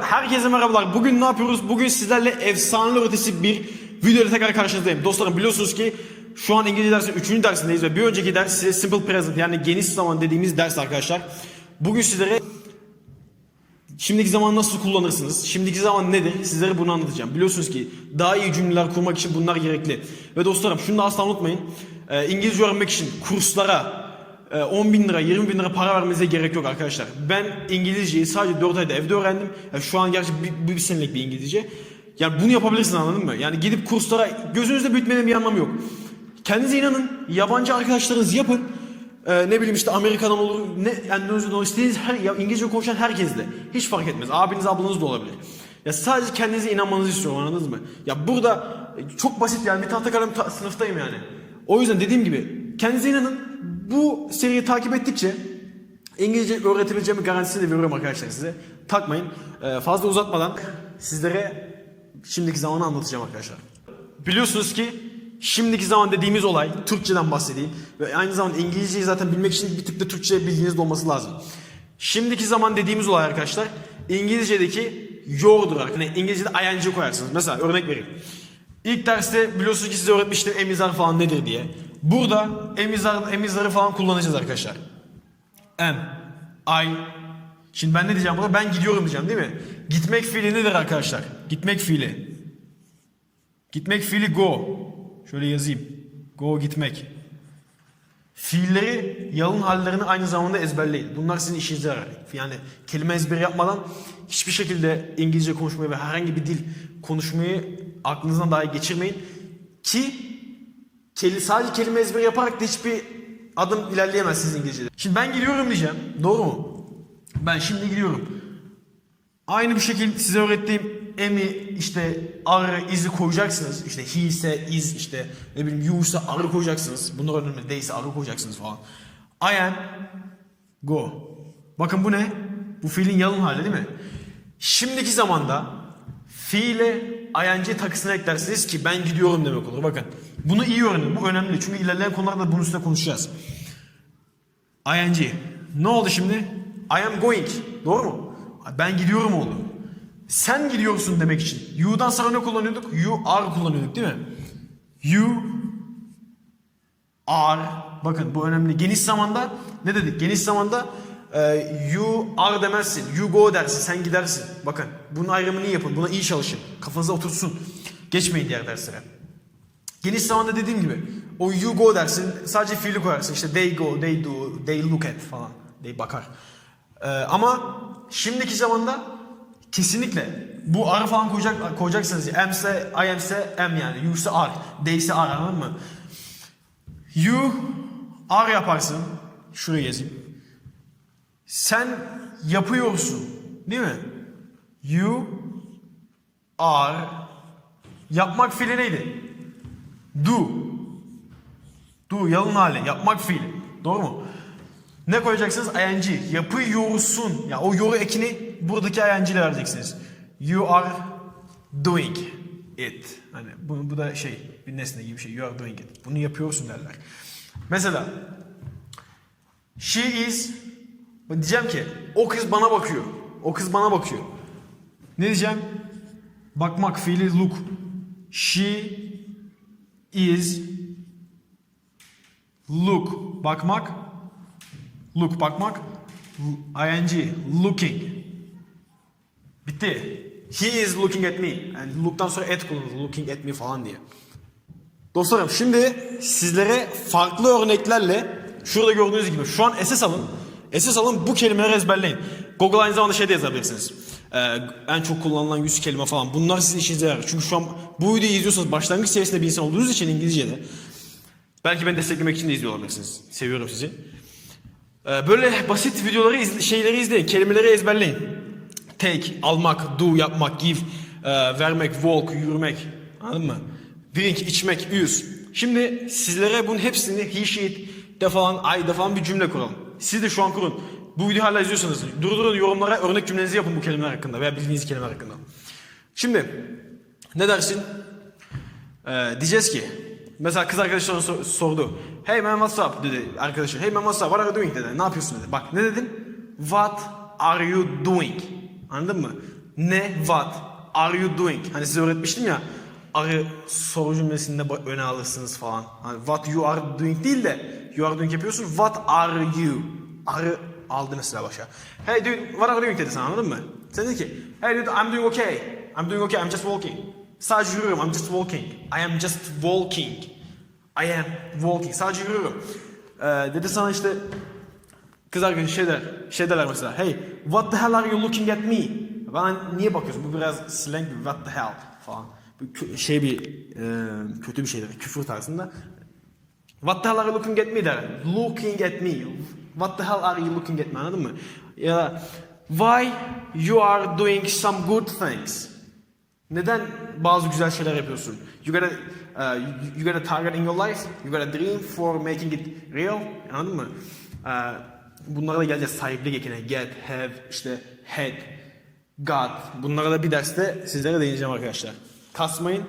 Herkese merhabalar. Bugün ne yapıyoruz? Bugün sizlerle efsane ötesi bir videoyla tekrar karşınızdayım. Dostlarım biliyorsunuz ki şu an İngilizce dersin 3. dersindeyiz ve bir önceki ders size simple present yani geniş zaman dediğimiz ders arkadaşlar. Bugün sizlere şimdiki zaman nasıl kullanırsınız? Şimdiki zaman nedir? Sizlere bunu anlatacağım. Biliyorsunuz ki daha iyi cümleler kurmak için bunlar gerekli. Ve dostlarım şunu da asla unutmayın. Ee, İngilizce öğrenmek için kurslara, 10 bin lira, 20 bin lira para vermenize gerek yok arkadaşlar. Ben İngilizceyi sadece 4 ayda evde öğrendim. Yani şu an gerçi bir, bir, senelik bir İngilizce. Yani bunu yapabilirsiniz anladın mı? Yani gidip kurslara gözünüzde büyütmenin bir anlamı yok. Kendinize inanın. Yabancı arkadaşlarınız yapın. Ee, ne bileyim işte Amerika'dan olur, ne Endonezya'dan olur, istediğiniz her, ya İngilizce konuşan herkesle. Hiç fark etmez. Abiniz ablanız da olabilir. Ya sadece kendinize inanmanızı istiyorum anladınız mı? Ya burada e, çok basit yani bir tahta kalem ta- sınıftayım yani. O yüzden dediğim gibi kendinize inanın. Bu seriyi takip ettikçe İngilizce öğretebileceğimi garantisini de veriyorum arkadaşlar size. Takmayın. Ee, fazla uzatmadan sizlere şimdiki zamanı anlatacağım arkadaşlar. Biliyorsunuz ki şimdiki zaman dediğimiz olay Türkçeden bahsedeyim ve aynı zamanda İngilizceyi zaten bilmek için bir tık da Türkçe bildiğiniz de olması lazım. Şimdiki zaman dediğimiz olay arkadaşlar İngilizce'deki your'dur. Yani İngilizce'de ing koyarsınız. Mesela örnek vereyim. İlk derste biliyorsunuz ki size öğretmiştim emizar falan nedir diye. Burada emizar, emizarı falan kullanacağız arkadaşlar. Am, I. Şimdi ben ne diyeceğim burada? Ben gidiyorum diyeceğim değil mi? Gitmek fiili nedir arkadaşlar? Gitmek fiili. Gitmek fiili go. Şöyle yazayım. Go gitmek. Fiilleri, yalın hallerini aynı zamanda ezberleyin. Bunlar sizin işinize yarar. Yani kelime ezberi yapmadan hiçbir şekilde İngilizce konuşmayı ve herhangi bir dil konuşmayı aklınızdan dahi geçirmeyin. Ki sadece kelime ezberi yaparak da hiçbir adım ilerleyemezsiniz İngilizce'de. Şimdi ben gidiyorum diyeceğim. Doğru mu? Ben şimdi gidiyorum. Aynı bir şekilde size öğrettiğim emi işte arı izi koyacaksınız. İşte he ise is işte ne bileyim you ise arı koyacaksınız. Bunlar önemli. They ise arı koyacaksınız falan. I am go. Bakın bu ne? Bu fiilin yalın hali değil mi? Şimdiki zamanda fiile ing takısını eklersiniz ki ben gidiyorum demek olur. Bakın bunu iyi öğrenin. Bu önemli. Çünkü ilerleyen konularda bunun üstüne konuşacağız. ing. Ne oldu şimdi? I am going. Doğru mu? Ben gidiyorum oldu. Sen gidiyorsun demek için. You'dan sonra ne kullanıyorduk? You are kullanıyorduk değil mi? You are. Bakın bu önemli. Geniş zamanda ne dedik? Geniş zamanda e, you are demezsin. You go dersin. Sen gidersin. Bakın bunun ayrımını yapın. Buna iyi çalışın. Kafanıza otursun. Geçmeyin diğer derslere. Geniş zamanda dediğim gibi o you go dersin sadece fiili koyarsın işte they go, they do, they look at falan. They bakar. Ee, ama şimdiki zamanda kesinlikle bu are falan koyacak, koyacaksınız. Am ise I am ise am yani. You ise are. They ise are anladın mı? You are yaparsın. Şuraya yazayım. Sen yapıyorsun. Değil mi? You are yapmak fiili neydi? Do. Do yalın hali. Yapmak fiili. Doğru mu? Ne koyacaksınız? ing. Yapıyorsun. Ya yani o yoru ekini buradaki ing ile vereceksiniz. You are doing it. Hani bu, bu da şey bir nesne gibi bir şey. You are doing it. Bunu yapıyorsun derler. Mesela she is diyeceğim ki o kız bana bakıyor. O kız bana bakıyor. Ne diyeceğim? Bakmak fiili look. She is look bakmak look bakmak ing looking bitti he is looking at me yani look'tan sonra at kullanılır looking at me falan diye dostlarım şimdi sizlere farklı örneklerle şurada gördüğünüz gibi şu an SS alın SS alın bu kelimeleri ezberleyin. Google aynı zamanda şey de yazabilirsiniz. Ee, en çok kullanılan 100 kelime falan. Bunlar sizin işinize yarar. Çünkü şu an bu videoyu izliyorsanız başlangıç seviyesinde bir insan olduğunuz için İngilizce'de belki beni desteklemek için de izliyor olabilirsiniz. Seviyorum sizi. Ee, böyle basit videoları izle- şeyleri izleyin kelimeleri ezberleyin. Take almak do yapmak give e, vermek walk yürümek. Anladın mı? Drink içmek use. Şimdi sizlere bunun hepsini he she de falan I de falan bir cümle kuralım siz de şu an kurun bu videoyu hala izliyorsanız durdurun yorumlara örnek cümlenizi yapın bu kelimeler hakkında veya bildiğiniz kelimeler hakkında. Şimdi ne dersin? Ee, diyeceğiz ki mesela kız arkadaşlarına sor- sordu. Hey man what's up dedi arkadaşı. Hey man what's up what are you doing dedi. Ne yapıyorsun dedi. Bak ne dedin? What are you doing? Anladın mı? Ne? What? Are you doing? Hani size öğretmiştim ya. Are soru cümlesinde öne alırsınız falan. Hani what you are doing değil de you are doing yapıyorsun. What are you? Are aldı mesela başa. Hey dude, what are you doing dedi sana anladın mı? Sen dedi ki, hey dude, I'm doing okay. I'm doing okay, I'm just walking. Sadece yürüyorum, I'm just walking. I am just walking. I am walking. Sadece yürüyorum. Ee, dedi sana işte kız arkadaşı şey der, şey derler mesela. Hey, what the hell are you looking at me? Bana niye bakıyorsun? Bu biraz slang. What the hell falan. Şey bir e, kötü bir şeydir. Küfür tarzında. What the hell are you looking at me der. Looking at me. What the hell are you looking at me anladın mı? Ya da why you are doing some good things. Neden bazı güzel şeyler yapıyorsun? You got a, uh, you- you got a target in your life, you got a dream for making it real. Anladın mı? Uh, bunlara da geleceğiz. Sahiplik ekine. Get, have, işte had, got. Bunlara da bir derste sizlere değineceğim arkadaşlar. Kasmayın.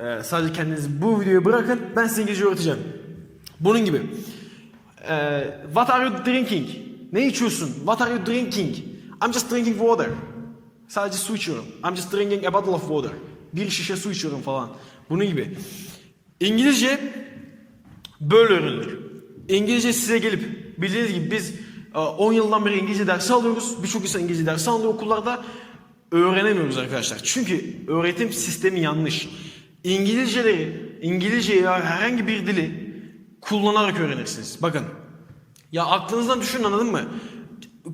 Ee, sadece kendinizi bu videoyu bırakın. Ben size İngilizce öğreteceğim. Bunun gibi. Ee, what are you drinking? Ne içiyorsun? What are you drinking? I'm just drinking water. Sadece su içiyorum. I'm just drinking a bottle of water. Bir şişe su içiyorum falan. Bunun gibi. İngilizce böyle öğrenilir. İngilizce size gelip bildiğiniz gibi biz e, 10 yıldan beri İngilizce dersi alıyoruz. Birçok insan İngilizce dersi alıyor okullarda. Öğrenemiyoruz arkadaşlar. Çünkü öğretim sistemi yanlış. İngilizceleri, İngilizceyi ya herhangi bir dili kullanarak öğrenirsiniz. Bakın. Ya aklınızdan düşünün anladın mı?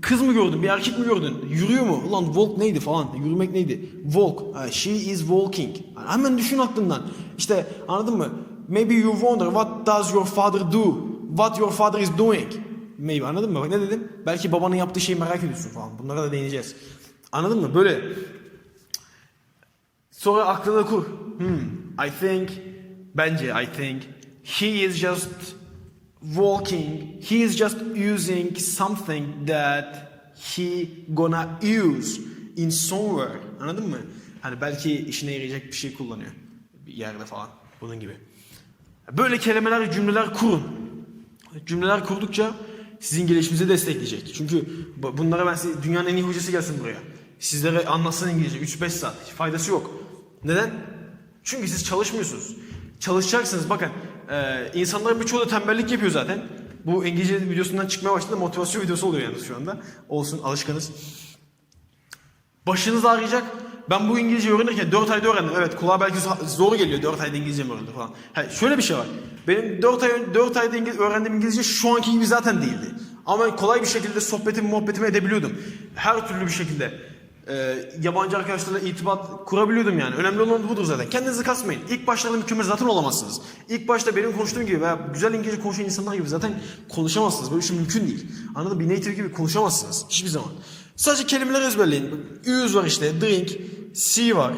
Kız mı gördün, bir erkek mi gördün? Yürüyor mu? Ulan walk neydi falan? Yürümek neydi? Walk. She is walking. Hemen düşün aklından. İşte anladın mı? Maybe you wonder what does your father do? What your father is doing? Maybe anladın mı? Ne dedim? Belki babanın yaptığı şeyi merak ediyorsun falan. Bunlara da değineceğiz. Anladın mı? Böyle. Sonra aklına kur. Hmm, I think, bence I think, he is just walking, he is just using something that he gonna use in somewhere. Anladın mı? Hani belki işine yarayacak bir şey kullanıyor. Bir yerde falan. Bunun gibi. Böyle kelimeler, cümleler kurun. Cümleler kurdukça sizin gelişimizi destekleyecek. Çünkü bu- bunlara ben size, dünyanın en iyi hocası gelsin buraya. Sizlere anlatsın İngilizce 3-5 saat. Hiç faydası yok. Neden? Çünkü siz çalışmıyorsunuz. Çalışacaksınız. Bakın e, insanların birçoğu da tembellik yapıyor zaten. Bu İngilizce videosundan çıkmaya başladı. Motivasyon videosu oluyor yalnız şu anda. Olsun alışkanız. Başınız ağrıyacak. Ben bu İngilizce öğrenirken 4 ayda öğrendim. Evet kulağa belki zo- zor geliyor 4 ayda İngilizce mi öğrendim falan. Ha, şöyle bir şey var. Benim 4 ay ön- 4 ayda İngiliz, öğrendiğim İngilizce şu anki gibi zaten değildi. Ama kolay bir şekilde sohbetimi muhabbetimi edebiliyordum. Her türlü bir şekilde e, yabancı arkadaşlarla irtibat kurabiliyordum yani. Önemli olan budur zaten. Kendinizi kasmayın. İlk başlarda mükemmel zaten olamazsınız. İlk başta benim konuştuğum gibi veya güzel İngilizce konuşan insanlar gibi zaten konuşamazsınız. Böyle bir şey mümkün değil. Anladın mı? Bir native gibi konuşamazsınız. Hiçbir zaman. Sadece kelimeleri ezberleyin. Use var işte. Drink. See var.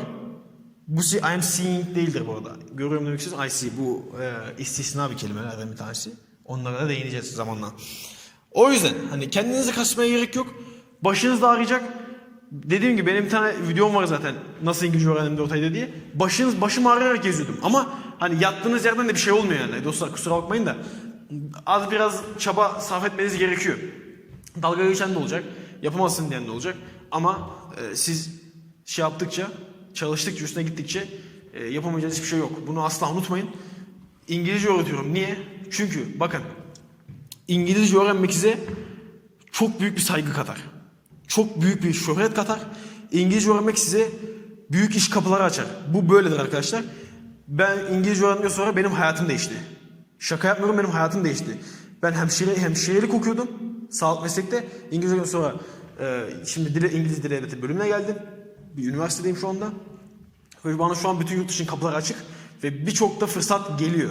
Bu see, I am seeing değildir bu arada. Görüyorum demek istiyorsun. I see. Bu e, istisna bir kelimelerden bir tanesi. Onlara da değineceğiz zamanla. O yüzden hani kendinizi kasmaya gerek yok. Başınız da ağrıyacak. Dediğim gibi benim bir tane videom var zaten. Nasıl İngilizce öğrendim 4 ayda diye. Başınız, başım ağrıyarak geziyordum. Ama hani yattığınız yerden de bir şey olmuyor yani. Dostlar kusura bakmayın da. Az biraz çaba sarf etmeniz gerekiyor. Dalga geçen de olacak. Yapamazsın diyen de olacak. Ama e, siz şey yaptıkça, çalıştıkça, üstüne gittikçe e, yapamayacağınız hiçbir şey yok. Bunu asla unutmayın. İngilizce öğretiyorum. Niye? Çünkü bakın İngilizce öğrenmek size çok büyük bir saygı katar. Çok büyük bir şöhret katar. İngilizce öğrenmek size büyük iş kapıları açar. Bu böyledir arkadaşlar. Ben İngilizce öğrendikten sonra benim hayatım değişti. Şaka yapmıyorum benim hayatım değişti. Ben hemşire, hemşirelik okuyordum. Sağlık meslekte. İngilizceden sonra e, şimdi dile, İngiliz Dili Edebiyatı bölümüne geldim. Bir üniversitedeyim şu anda. Ve bana şu an bütün yurt dışı kapılar açık. Ve birçok da fırsat geliyor.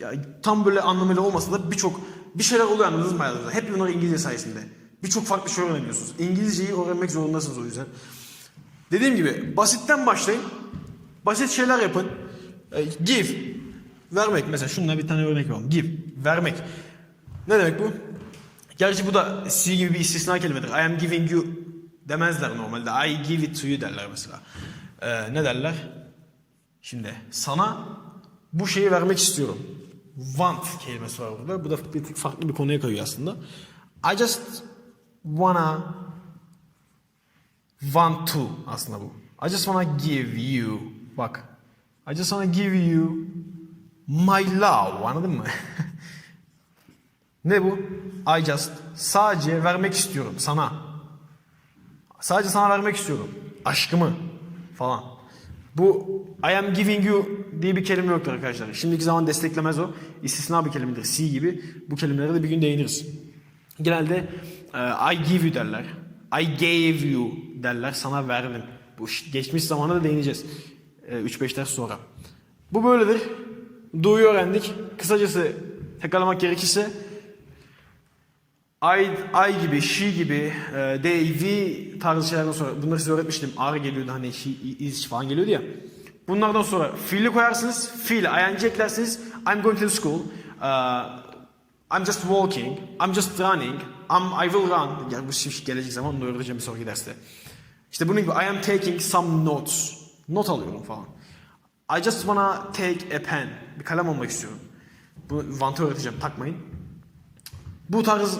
Ya, tam böyle anlamıyla olmasa da birçok bir şeyler oluyor anladınız mı hayatınızda? Hep bunlar İngilizce sayesinde. Birçok farklı şey öğreniyorsunuz. İngilizceyi öğrenmek zorundasınız o yüzden. Dediğim gibi basitten başlayın. Basit şeyler yapın. E, give. Vermek. Mesela şununla bir tane örnek verelim. Give. Vermek. Ne demek bu? Gerçi bu da C gibi bir istisna kelimedir. I am giving you demezler normalde. I give it to you derler mesela. E, ne derler? Şimdi sana bu şeyi vermek istiyorum. Want kelimesi var burada. Bu da bir tık farklı bir konuya kayıyor aslında. I just wanna want to aslında bu. I just wanna give you. Bak. I just wanna give you my love. Anladın mı? ne bu? I just. Sadece vermek istiyorum sana. Sadece sana vermek istiyorum. Aşkımı falan. Bu I am giving you diye bir kelime yoktur arkadaşlar. Şimdiki zaman desteklemez o. İstisna bir kelimedir. See gibi. Bu kelimelere de bir gün değiniriz. Genelde I give you derler. I gave you derler. Sana verdim. Bu geçmiş zamana da değineceğiz. E, 3-5 ders sonra. Bu böyledir. Do'yu öğrendik. Kısacası tekrarlamak gerekirse I, I gibi, she gibi, they, we tarzı şeylerden sonra bunları size öğretmiştim. Are geliyordu hani she, is falan geliyordu ya. Bunlardan sonra fiili koyarsınız. Fiil, ing eklersiniz. I'm going to the school. Uh, I'm just walking. I'm just running. I'm, I will run. Yani bu şey gelecek zaman onu öğreteceğim bir sonraki derste. İşte bunun gibi I am taking some notes. Not alıyorum falan. I just wanna take a pen. Bir kalem almak istiyorum. Bu vantı öğreteceğim takmayın. Bu tarz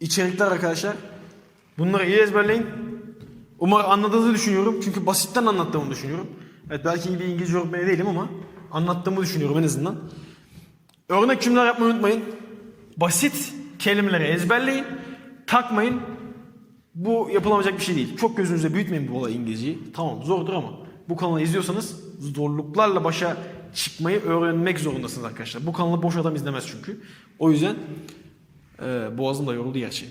içerikler arkadaşlar. Bunları iyi ezberleyin. Umarım anladığınızı düşünüyorum. Çünkü basitten anlattığımı düşünüyorum. Evet belki iyi bir İngilizce öğretmeni değilim ama anlattığımı düşünüyorum en azından. Örnek cümleler yapmayı unutmayın. Basit kelimeleri ezberleyin. Takmayın. Bu yapılamayacak bir şey değil. Çok gözünüzde büyütmeyin bu olay İngilizceyi. Tamam zordur ama bu kanalı izliyorsanız zorluklarla başa çıkmayı öğrenmek zorundasınız arkadaşlar. Bu kanalı boş adam izlemez çünkü. O yüzden e, boğazım da yoruldu gerçi.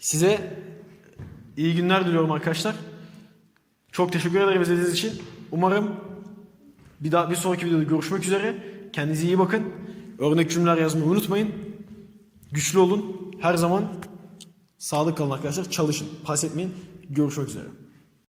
Size iyi günler diliyorum arkadaşlar. Çok teşekkür ederim izlediğiniz için. Umarım bir daha bir sonraki videoda görüşmek üzere. Kendinize iyi bakın. Örnek cümleler yazmayı unutmayın. Güçlü olun. Her zaman Sağlık kalın arkadaşlar. Çalışın. Pes etmeyin. Görüşmek üzere.